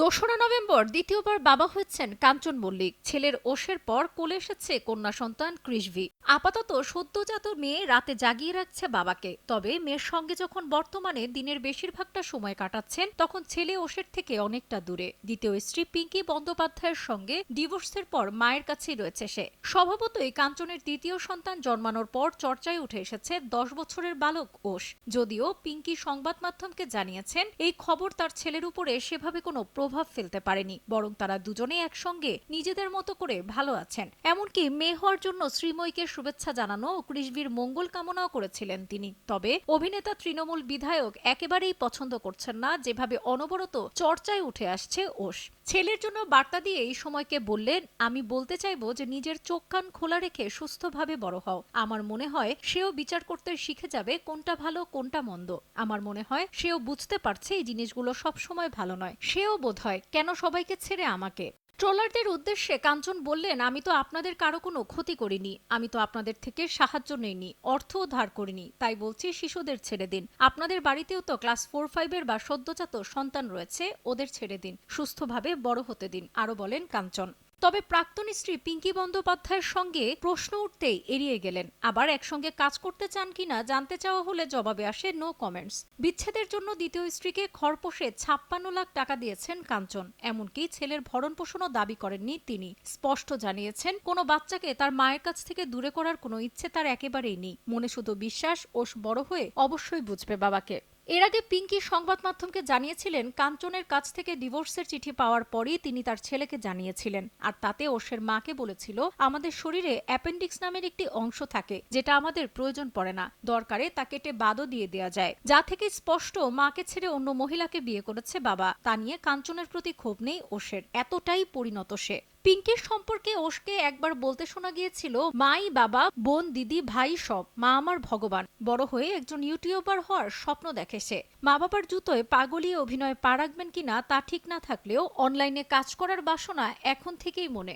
দোসরা নভেম্বর দ্বিতীয়বার বাবা হয়েছেন কাঞ্চন মল্লিক। ছেলের ওষের পর কোলে এসেছে কন্যা সন্তান কৃষভি আপাতত সদ্যজাত মেয়ে রাতে জাগিয়ে রাখছে বাবাকে। তবে মেয়ের সঙ্গে যখন বর্তমানে দিনের বেশিরভাগটা সময় কাটাচ্ছেন, তখন ছেলে ওষের থেকে অনেকটা দূরে। দ্বিতীয় স্ত্রী পিঙ্কি বন্দ্যোপাধ্যায়ের সঙ্গে ডিভোর্সের পর মায়ের কাছেই রয়েছে সে। স্বভাবতই কাঞ্চনের দ্বিতীয় সন্তান জন্মানোর পর চর্চায় উঠে এসেছে দশ বছরের বালক ওষ। যদিও পিঙ্কি সংবাদ মাধ্যমকে জানিয়েছেন, এই খবর তার ছেলের উপরে সেভাবে কোনো প্রভাব ফেলতে পারেনি, বরং তারা দুজনেই একসঙ্গে নিজেদের মতো করে ভালো আছেন। এমনকি মেয়ে হওয়ার জন্য শ্রীময়ীকে শুভেচ্ছা জানানো ও কৃষবির মঙ্গল কামনাও করেছিলেন তিনি। তবে অভিনেতা তৃণমূল বিধায়ক একেবারেই পছন্দ করছেন না, যেভাবে অনবরত চর্চায় উঠে আসছে ওষ ছেলের জন্য বার্তা দিয়ে এই সময়কে বললেন, আমি বলতে চাইব যে নিজের চোখ কান খোলা রেখে সুস্থভাবে বড় হও। আমার মনে হয় সেও বিচার করতে শিখে যাবে কোনটা ভালো, কোনটা মন্দ। আমার মনে হয় সেও বুঝতে পারছে এই জিনিসগুলো সবসময় ভালো নয়। সেও বোধ হয় কেন সবাইকে ছেড়ে আমাকে? ট্রোলারদের উদ্দেশ্যে কাঞ্চন বললেন, আমি তো আপনাদের কারও কোনো ক্ষতি করিনি। আমি তো আপনাদের থেকে সাহায্য নেইনি, অর্থ ধার করিনি। তাই বলছি শিশুদের ছেড়ে দিন। আপনাদের বাড়িতেও তো ক্লাস ফোর ফাইভের বা সদ্যজাত সন্তান রয়েছে, ওদের ছেড়ে দিন। সুস্থভাবে বড় হতে দিন। আরও বলেন কাঞ্চন। তবে প্রাক্তন স্ত্রী পিঙ্কি বন্দ্যোপাধ্যায়ের সঙ্গে প্রশ্ন উঠতেই এড়িয়ে গেলেন। আবার একসঙ্গে কাজ করতে চান কিনা জানতে চাওয়া হলে জবাবে আসে নো কমেন্টস বিচ্ছেদের জন্য দ্বিতীয় স্ত্রীকে খরপোশে ছাপ্পান্ন লাখ টাকা দিয়েছেন কাঞ্চন। এমনকি ছেলের ভরণ পোষণও দাবি করেননি তিনি। স্পষ্ট জানিয়েছেন, কোনো বাচ্চাকে তার মায়ের কাছ থেকে দূরে করার কোনো ইচ্ছে তার একেবারেই নেই। মনে শুধু বিশ্বাস, ওস বড় হয়ে অবশ্যই বুঝবে বাবাকে। এর আগে পিঙ্কি সংবাদ মাধ্যমকে জানিয়েছিলেন, কাঞ্চনের কাছ থেকে ডিভোর্সের চিঠি পাওয়ার পরই তিনি তার ছেলেকে জানিয়েছিলেন। আর তাতে ওষের মাকে বলেছিল, আমাদের শরীরে অ্যাপেন্ডিক্স নামের একটি অংশ থাকে, যেটা আমাদের প্রয়োজন পড়ে না। দরকারে তা কেটে বাদও দিয়ে দেওয়া যায়। যা থেকে স্পষ্ট, মাকে ছেড়ে অন্য মহিলাকে বিয়ে করেছে বাবা। তা নিয়ে কাঞ্চনের প্রতি ক্ষোভ নেই ওষের এতটাই পরিণত সে। পিঙ্কির সম্পর্কে ওসকে একবার বলতে শোনা গিয়েছিল, মাই বাবা, বোন, দিদি, ভাই সব, মা আমার ভগবান। বড় হয়ে একজন ইউটিউবার হওয়ার স্বপ্ন দেখে সে। মা বাবার জুতোয় পাগলিয়ে অভিনয় পা রাখবেন কিনা তা ঠিক না থাকলেও অনলাইনে কাজ করার বাসনা এখন থেকেই মনে।